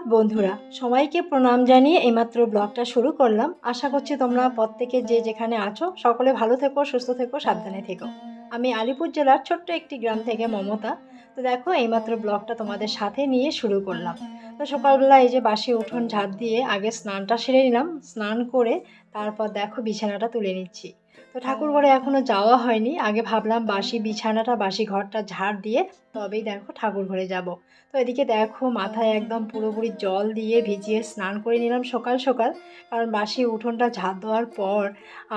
সুপ্রভাত বন্ধুরা। সবাইকে প্রণাম জানিয়ে এইমাত্র ব্লগটা শুরু করলাম। আশা করছি তোমরা প্রত্যেকে যে যেখানে আছো, সকলে ভালো থেকো, সুস্থ থেকো, সাবধানে থেকো। আমি আলিপুর জেলার ছোট্ট একটি গ্রাম থেকে মমতা। তো দেখো, এইমাত্র ব্লগটা তোমাদের সাথে নিয়ে শুরু করলাম। তো সকালবেলা এই যে বাসি উঠোন ঝাড় দিয়ে আগে স্নানটা সেরে নিলাম, স্নান করে তারপর দেখো বিছানাটা তুলে নিচ্ছি। তো ঠাকুর ঘরে এখনও যাওয়া হয়নি। আগে ভাবলাম বাসি বিছানাটা, বাসি ঘরটা ঝাড় দিয়ে তবেই দেখো ঠাকুর ঘরে যাব। তো এদিকে দেখো মাথায় একদম পুরোপুরি জল দিয়ে ভিজিয়ে স্নান করে নিলাম সকাল সকাল। কারণ বাসি উঠোনটা ঝাড় দেওয়ার পর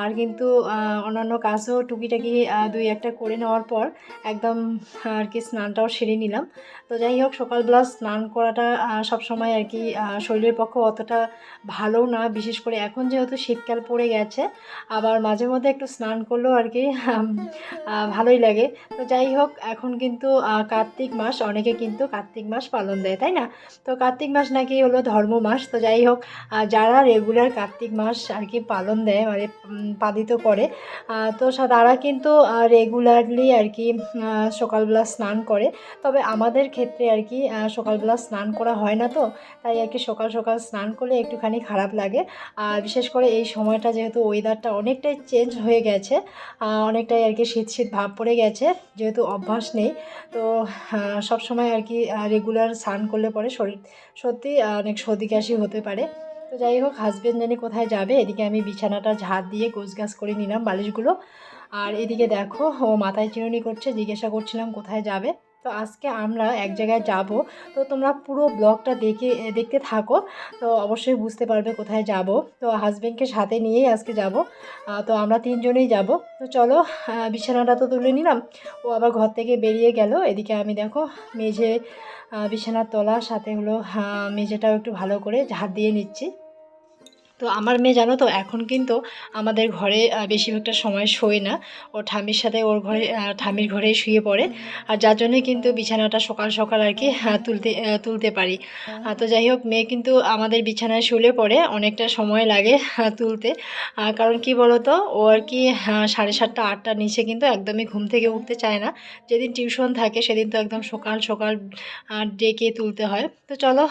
আর কিন্তু অন্যান্য কাজও টুকিটাকি দুই একটা করে নেওয়ার পর একদম আর কি স্নানটাও সেরে নিলাম। তো যাই হোক, সকালবেলা স্নান করাটা সবসময় আর কি শরীরের পক্ষে অতটা ভালো না। বিশেষ করে এখন যেহেতু শীতকাল পড়ে গেছে, আবার মাঝে মধ্যে একটু স্নান করলেও আর কি ভালোই লাগে। তো যাই হোক, এখন কিন্তু কার্তিক মাস, অনেকে কিন্তু কার্তিক মাস পালন দেয়, তাই না? তো কার্তিক মাস নাকি হলো ধর্ম মাস, তো যাই হোক যারা রেগুলার কার্তিক মাস আর কি পালন দেয় মানে পালিত করে তো তারা কিন্তু রেগুলারলি আর কি সকালবেলা স্নান করে। তবে আমাদের ক্ষেত্রে আর কি সকালবেলা স্নান করা হয় না তো, তাই আর কি সকাল সকাল স্নান করলে একটুখানি খারাপ লাগে। আর বিশেষ করে এই সময়টা যেহেতু ওয়েদারটা অনেকটাই চেঞ্জ হয়ে গেছে অনেকটাই আর কি শীত শীত ভাব পড়ে গেছে, যেহেতু অভ্যাস নেই, তো সব সময় আর কি রেগুলার স্নান করলে পরে শরীর সত্যি অনেক সর্দি কাশি হতে পারে। তো যাই হোক হাজব্যান্ড জানি কোথায় যাবে। এদিকে আমি বিছানাটা ঝাড় দিয়ে গোছগাছ করে নিলাম বালিশগুলো। আর এদিকে দেখো, ও মাথায় চিরুনি করছে, জিজ্ঞাসা করছিলাম কোথায় যাবে। তো আজকে আমরা এক জায়গায় যাব। তো তোমরা পুরো ব্লগটা দেখে দেখতে থাকো। তো অবশ্যই বুঝতে পারবে কোথায় যাব। তো হাজব্যান্ডকে সাথে নিয়েই আজকে যাব। তো আমরা তিনজনেই যাব। তো চলো বিছানাটা তো তুলে নিলাম। ও আবার ঘর থেকে বেরিয়ে গেল। এদিকে আমি দেখো, মেঝে বিছানার তলা, সাথে হলো মেঝেটাও একটু ভালো করে ঝাড় দিয়ে নিচ্ছি। তো আমার মেয়ে জানো তো এখন কিন্তু আমাদের ঘরে বেশিরভাগটা সময় শোয় না। ও ঠামির সাথে ওর ঘরে ঠামির ঘরে শুয়ে পড়ে। আর যার জন্যই কিন্তু বিছানাটা সকাল সকাল আর কি আহ, তুলতে তুলতে পারি। তো যাই হোক মেয়ে কিন্তু আমাদের বিছানায় শুলে পড়ে অনেকটা সময় লাগে আহ, তুলতে। কারণ কি বলতো ও আর কি সাড়ে সাতটা আটটার নিচে কিন্তু একদমই ঘুম থেকে উঠতে চায় না। যেদিন টিউশন থাকে সেদিন তো একদম সকাল সকাল ডেকে তুলতে হয়। তো চলো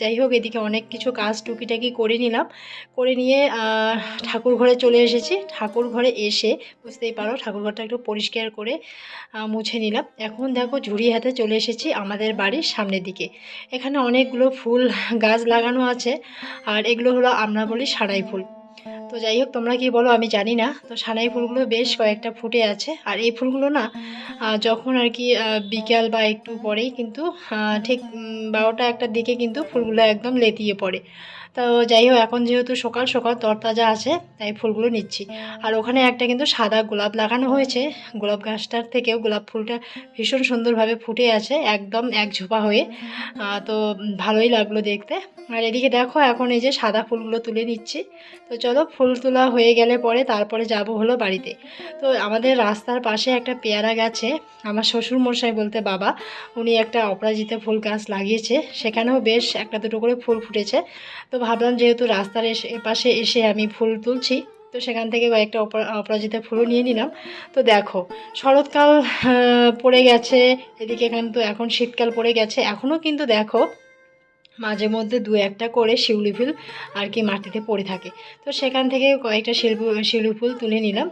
যাই হোক এদিকে অনেক কিছু কাজ টুকিটাকি করে নিলাম। করে নিয়ে ঠাকুর ঘরে চলে এসেছি। ঠাকুর ঘরে এসে, বুঝতেই পারো, ঠাকুর ঘরটা একটু পরিষ্কার করে মুছে নিলাম। এখন দেখো ঝুড়ি হাতে চলে এসেছি আমাদের বাড়ির সামনের দিকে। এখানে অনেকগুলো ফুল, গাছ লাগানো আছে, আর এগুলো হলো আমরা বলি সারাই ফুল। তো যাই হোক, তোমরা কি বলো, আমি জানি না। তো সানাই ফুলগুলো বেশ কয়েকটা ফুটে আছে, আর এই ফুলগুলো না যখন আর কি বিকাল বা একটু পরেই কিন্তু ঠিক বারোটা একটার দিকে কিন্তু ফুলগুলো একদম লেতিয়ে পড়ে। তো যাই হোক এখন যেহেতু সকাল সকাল তরতাজা আছে, তাই ফুলগুলো নিচ্ছি। আর ওখানে একটা কিন্তু সাদা গোলাপ লাগানো হয়েছে। গোলাপ গাছটার থেকেও গোলাপ ফুলটা ভীষণ সুন্দরভাবে ফুটে আছে, একদম এক ঝোপা হয়ে। তো ভালোই লাগল দেখতে। আর এদিকে দেখো, এখন এই যে সাদা ফুলগুলো তুলে নিচ্ছি। তো চলো, ফুল তোলা হয়ে গেলে পরে তারপরে যাব হলো বাড়িতে। তো আমাদের রাস্তার পাশে একটা পেয়ারা গাছে, আমার শ্বশুর মশাই বলতে বাবা, উনি একটা অপরাজিতা ফুল গাছ লাগিয়েছে। সেখানেও বেশ একটা দুটো করে ফুল ফুটেছে। তো ভাবলাম যেহেতু রাস্তার এসে পাশে এসে আমি ফুল তুলছি, তো সেখান থেকে কয়েকটা অপরা- অপরাজিতা ফুলও নিয়ে নিলাম। তো দেখো, শরৎকাল পড়ে গেছে, এদিকে কিন্তু এখন শীতকাল পড়ে গেছে। এখনও কিন্তু দেখো, মাঝে মধ্যে দু একটা করে শিউলি ফুল আর কি মাটিতে পড়ে থাকে। তো সেখান থেকে কয়েকটা শিল্প, শিউলি ফুল তুলে নিলাম।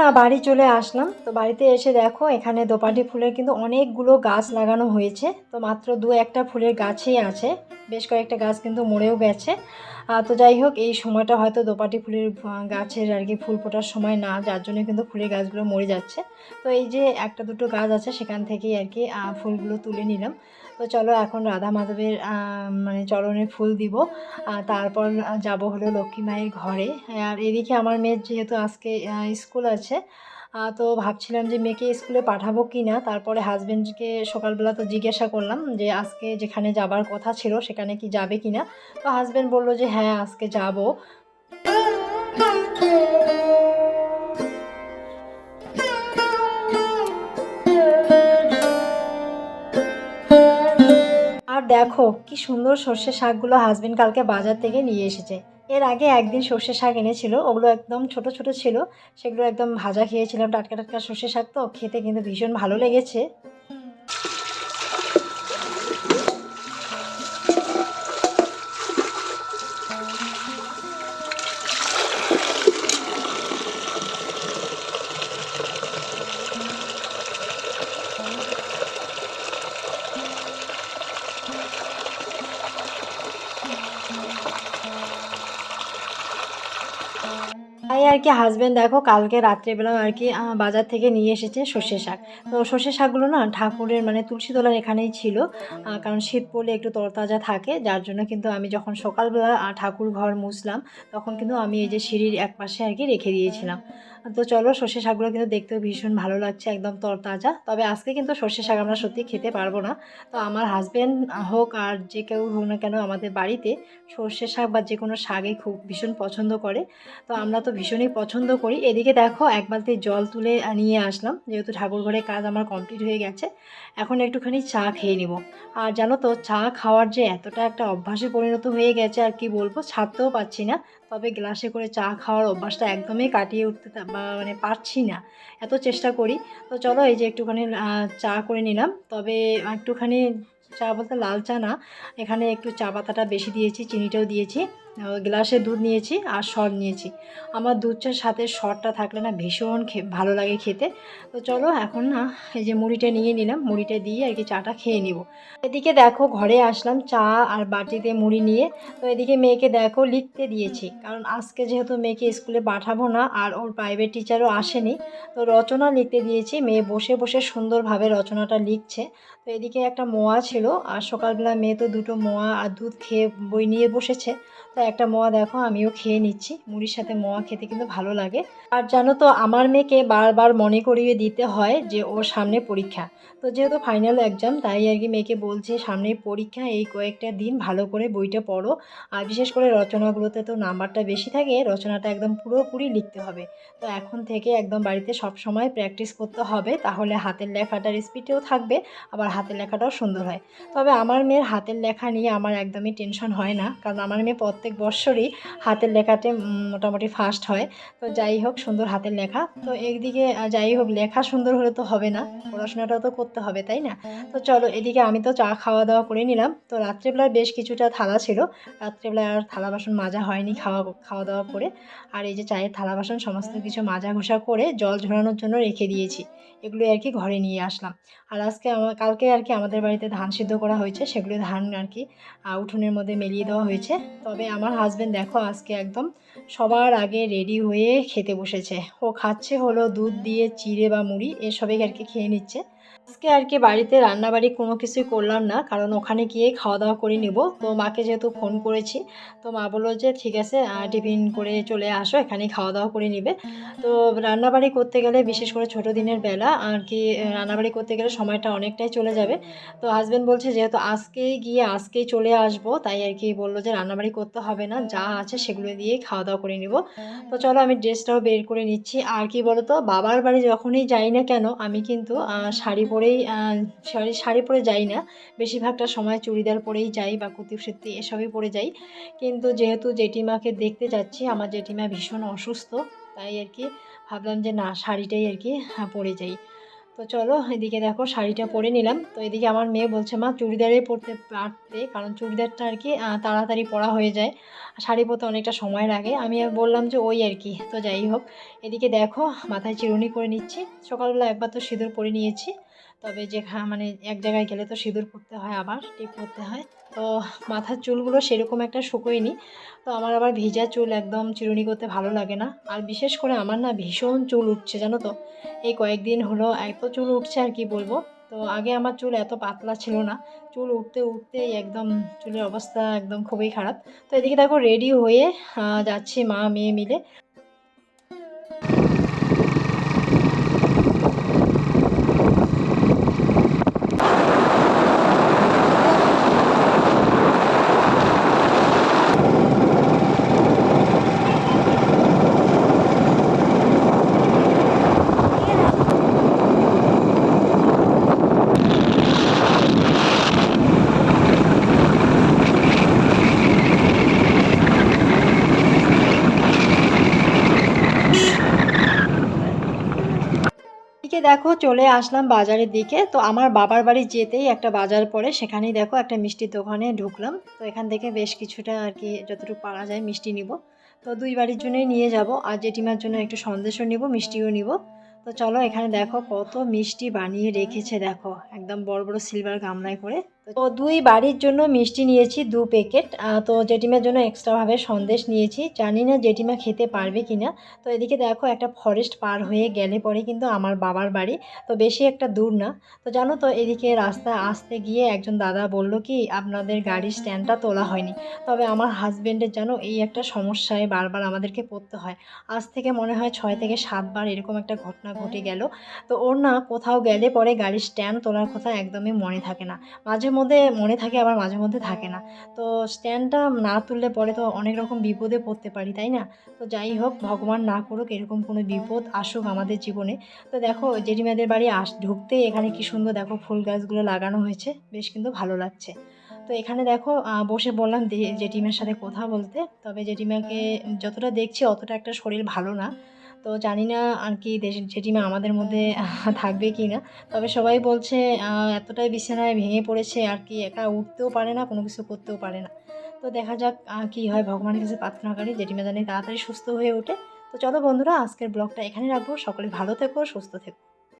না বাড়ি চলে আসলাম। তো বাড়িতে এসে দেখো, এখানে দোপাটি ফুলের কিন্তু অনেকগুলো গাছ লাগানো হয়েছে। তো মাত্র দু একটা ফুলের গাছই আছে। বেশ কয়েকটা গাছ কিন্তু মরেও গেছে। তো যাই হোক, এই সময়টা হয়তো দোপাটি ফুলের গাছের আর কি ফুল ফোটার সময় না, যার জন্য কিন্তু ফুলের গাছগুলো মরে যাচ্ছে। তো এই যে একটা দুটো গাছ আছে, সেখান থেকেই আর কি ফুলগুলো তুলে নিলাম। তো চলো এখন রাধা মাধবের মানে চরণে ফুল দিব। তারপর যাব হলো লক্ষ্মী মায়ের ঘরে। আর এদিকে আমার মেয়ের যেহেতু আজকে স্কুল আছে তো ভাবছিলাম যে মেয়েকে স্কুলে পাঠাবো কি না তারপরে হাজব্যান্ডকে সকালবেলা তো জিজ্ঞাসা করলাম যে আজকে যেখানে যাবার কথা ছিল সেখানে কি যাবে কি না তো হাজব্যান্ড বলল যে হ্যাঁ আজকে যাব। দেখো, কি সুন্দর সর্ষে শাকগুলো হাজবেন্ড কালকে বাজার থেকে নিয়ে এসেছে। এর আগে একদিন সর্ষে শাক এনেছিল, ওগুলো একদম ছোট ছোট ছিল, সেগুলো একদম ভাজা খেয়েছিলাম, টাটকা টাটকা সর্ষে শাক তো, খেতে কিন্তু ভীষণ ভালো লেগেছে তাই আর কি হাজব্যান্ড দেখো কালকে রাত্রেবেলা আর কি বাজার থেকে নিয়ে এসেছে সর্ষে শাক। তো সর্ষে শাকগুলো না ঠাকুরের মানে তুলসী তলার এখানেই ছিল কারণ শীত পড়লে একটু তরতাজা থাকে, যার জন্য কিন্তু আমি যখন সকালবেলা ঠাকুর ঘর মুছলাম, তখন কিন্তু আমি এই যে সিঁড়ির এক পাশে আর কি রেখে দিয়েছিলাম। তো চলো সর্ষে শাকগুলো কিন্তু দেখতেও ভীষণ ভালো লাগছে, একদম তরতাজা। তবে আজকে কিন্তু সর্ষে শাক আমরা সত্যি খেতে পারব না। তো আমার হাজব্যান্ড হোক আর যে কেউ হোক না কেন আমাদের বাড়িতে সর্ষে শাক বা যে কোনো শাকই খুব ভীষণ পছন্দ করে। তো আমরা তো ভীষণই পছন্দ করি। এদিকে দেখো এক বালতি জল তুলে নিয়ে আসলাম, যেহেতু ঠাকুর ঘরে কাজ আমার কমপ্লিট হয়ে গেছে, এখন একটুখানি চা খেয়ে নিব। আর জানো তো, চা খাওয়ার যে এতটা একটা অভ্যাসে পরিণত হয়ে গেছে আর কি বলব, ছাড়তেও পারছি না। তবে গ্লাসে করে চা খাওয়ার অভ্যাসটা একদমই কাটিয়ে উঠতে বা মানে পারছি না। এত চেষ্টা করি। তো চলো এই যে একটুখানি চা করে নিলাম। তবে একটুখানি চা বলতে লাল চা না। এখানে একটু চা পাতাটা বেশি দিয়েছি, চিনিটাও দিয়েছি গ্লাসে দুধ নিয়েছি আর সর নিয়েছি। আমার দুধ চার সাথে সরটা থাকলে না ভীষণ ভালো লাগে খেতে। তো চলো এখন না এই যে মুড়িটা নিয়ে নিলাম, মুড়িটা দিয়ে আর কি চাটা খেয়ে নিব। এদিকে দেখো ঘরে আসলাম চা আর বাটিতে মুড়ি নিয়ে। তো এদিকে মেয়েকে দেখো লিখতে দিয়েছি, কারণ আজকে যেহেতু মেয়েকে স্কুলে পাঠাবো না আর ওর প্রাইভেট টিচারও আসেনি, তো রচনা লিখতে দিয়েছি। মেয়ে বসে বসে সুন্দরভাবে রচনাটা লিখছে। তো এদিকে একটা মোয়া ছিল আর সকালবেলা মেয়ে তো দুটো মোয়া আর দুধ খেয়ে বই নিয়ে বসেছে। তো একটা মোয়া দেখো, আমিও খেয়ে নিচ্ছি। মুড়ির সাথে মোয়া খেতে কিন্তু ভালো লাগে। আর জানো তো, আমার মেয়েকে বারবার মনে করিয়ে দিতে হয় যে ওর সামনে পরীক্ষা। তো যেহেতু ফাইনাল এক্সাম, তাই আর কি মেয়েকে বলছে সামনে পরীক্ষা, এই কয়েকটা দিন ভালো করে বইটা পড়ো। আর বিশেষ করে রচনাগুলোতে তো নাম্বারটা বেশি থাকে, রচনাটা একদম পুরোপুরি লিখতে হবে। তো এখন থেকে একদম বাড়িতে সব সময় প্র্যাকটিস করতে হবে। তাহলে হাতের লেখাটার স্পিডেও থাকবে, আবার হাতের লেখাটাও সুন্দর হয়। তবে আমার মেয়ের হাতের লেখা নিয়ে আমার একদমই টেনশন হয় না। কারণ আমার মেয়ে প্রত্যেক বছরই হাতের লেখাতে মোটামুটি ফার্স্ট হয়। তো যাই হোক, সুন্দর হাতের লেখা। তো একদিকে যাই হোক, লেখা সুন্দর হলে তো হবে না। পড়াশোনাটাও তো করতে হবে, তাই না? তো চলো, এদিকে আমি তো চা খাওয়া দাওয়া করে নিলাম। তো রাত্রেবেলায় বেশ কিছুটা থালা ছিল। রাত্রেবেলায় আর থালা বাসন মাজা হয়নি খাওয়া খাওয়া দাওয়া করে। আর এই যে চায়ের থালা বাসন, সমস্ত কিছু মাজা ঘষা করে জল ঝরানোর জন্য রেখে দিয়েছি। এগুলো আর কি ঘরে নিয়ে আসলাম। আর আজকে আমার কালকে আর কি আমাদের বাড়িতে ধান সিদ্ধ করা হয়েছে, সেগুলো ধান আর কি উঠোনের মধ্যে মেলিয়ে দেওয়া হয়েছে। তবে আমার হাজব্যান্ড দেখো আজকে একদম সবার আগে রেডি হয়ে খেতে বসেছে। ও খাচ্ছে হলো দুধ দিয়ে চিড়ে বা মুড়ি, এসবই আর কি খেয়ে নিচ্ছে। আজকে আর কি বাড়িতে রান্নাবাড়ি কোনো কিছুই করলাম না, কারণ ওখানে গিয়ে খাওয়া দাওয়া করে নেব। তো মাকে যেহেতু ফোন করেছি, তো মা বলল যে, ঠিক আছে টিফিন করে চলে আসো, এখানেই খাওয়া দাওয়া করে নেবে। তো রান্নাবাড়ি করতে গেলে, বিশেষ করে ছোটো দিনের বেলা, আর কি রান্নাবাড়ি করতে গেলে সময়টা অনেকটাই চলে যাবে। তো হাজব্যান্ড বলছে যেহেতু আজকেই গিয়ে আজকেই চলে আসব, তাই আর কি বলল যে, রান্নাবাড়ি করতে হবে না, যা আছে সেগুলো দিয়ে খাওয়া দাওয়া করে নিব। তো চলো আমি ড্রেসটাও বের করে নিচ্ছি। আর কি বলতো, বাবার বাড়ি যখনই যাই না কেন, আমি কিন্তু শাড়ি পরেই শাড়ি শাড়ি পরে যাই না। বেশিরভাগটা সময় চুড়িদার পরেই যাই বা কুর্তি সুতি এসবই পরে যাই। কিন্তু যেহেতু জেঠিমাকে দেখতে যাচ্ছি, আমার জেঠিমা ভীষণ অসুস্থ, তাই আর কি ভাবলাম যে না, শাড়িটাই আর কি পরে যাই। তো চলো, এদিকে দেখো, শাড়িটা পরে নিলাম। তো এদিকে আমার মেয়ে বলছে, মা, চুড়িদারে পরতে পারতে, কারণ চুড়িদারটা আর কি তাড়াতাড়ি পরা হয়ে যায়। শাড়ি পরতে অনেকটা সময় লাগে। আমি আর বললাম যে, ওই আর কি, তো যাই হোক। এদিকে দেখো, মাথায় চিরুনি করে নিচ্ছি। সকালবেলা একবার তো সিঁদুর পরে নিয়েছি। তবে যে খা- মানে এক জায়গায় গেলে তো সিঁদুর পরতে হয় আবার, টিপ পরতে হয়। তো মাথার চুলগুলো সেরকম একটা শুকোয়নি। তো আমার আবার ভিজা চুল একদম চিরুনি করতে ভালো লাগে না। আর বিশেষ করে আমার না ভীষণ চুল উঠছে, জানো তো। এই কয়েকদিন হলো এত চুল উঠছে আর কি বলব। তো আগে আমার চুল এত পাতলা ছিল না। চুল উঠতে উঠতেই একদম চুলের অবস্থা একদম খুবই খারাপ। তো এদিকে দেখো রেডি হয়ে যাচ্ছি মা মেয়ে মিলে। দেখো চলে আসলাম বাজারের দিকে। তো আমার বাবার বাড়ি যেতেই একটা বাজার পরে সেখানেই দেখো একটা মিষ্টির দোকানে ঢুকলাম। তো এখান থেকে বেশ কিছুটা আর কি যতটুকু পারা যায় মিষ্টি নিব। তো দুই বাড়ির জন্যই নিয়ে যাব। আর জেঠিমার জন্য একটু সন্দেশও নিব, মিষ্টিও নিব। তো চলো এখানে দেখো কত মিষ্টি বানিয়ে রেখেছে দেখো। একদম বড় বড় সিলভার গামলায় করে। তো দুই বাড়ির জন্য মিষ্টি নিয়েছি দু প্যাকেট। তো জেঠিমার জন্য এক্সট্রাভাবে সন্দেশ নিয়েছি। জানি না জেঠিমা খেতে পারবে কি না তো এদিকে দেখো একটা ফরেস্ট পার হয়ে গেলে পরে কিন্তু আমার বাবার বাড়ি। তো বেশি একটা দূর না। তো জানো তো এদিকে রাস্তায় আসতে গিয়ে একজন দাদা বলল কি, আপনাদের গাড়ির স্ট্যান্ডটা তোলা হয়নি। তবে আমার হাজব্যান্ডের জানো এই একটা সমস্যায় বারবার আমাদেরকে পড়তে হয়। আজ থেকে মনে হয় ছয় থেকে সাতবার এরকম একটা ঘটনা ঘটে গেল। তো ওর না কোথাও গেলে পরে গাড়ির স্ট্যান্ড তোলার কথা একদমই মনে থাকে না। মাঝে মধ্যে মনে থাকে, আবার মাঝে মধ্যে থাকে না। তো স্ট্যান্ডটা না তুললে পরে তো অনেক রকম বিপদে পড়তে পারি, তাই না? তো যাই হোক, ভগবান না করুক, এরকম কোনো বিপদ আসুক আমাদের জীবনে। তো দেখো জেঠিমাদের বাড়ি আস, ঢুকতেই এখানে কি সুন্দর দেখো ফুল গাছগুলো লাগানো হয়েছে। বেশ কিন্তু ভালো লাগছে। তো এখানে দেখো বসে বললাম জেঠিমার সাথে কথা বলতে। তবে জেঠিমাকে যতটা দেখছি, অতটা একটা শরীর ভালো না। তো জানি না আর কি জেঠিমা আমাদের মধ্যে থাকবে কি না। তবে সবাই বলছে এতটাই বিছানায় ভেঙে পড়েছে আর কি, একা উঠতেও পারে না, কোনো কিছু করতেও পারে না। তো দেখা যাক কি হয়। ভগবানের কাছে প্রার্থনা করি জেঠিমা জানি তাড়াতাড়ি সুস্থ হয়ে ওঠে। তো চলো বন্ধুরা, আজকের ব্লগটা এখানে রাখব। সকলে ভালো থেকো, সুস্থ থেকো।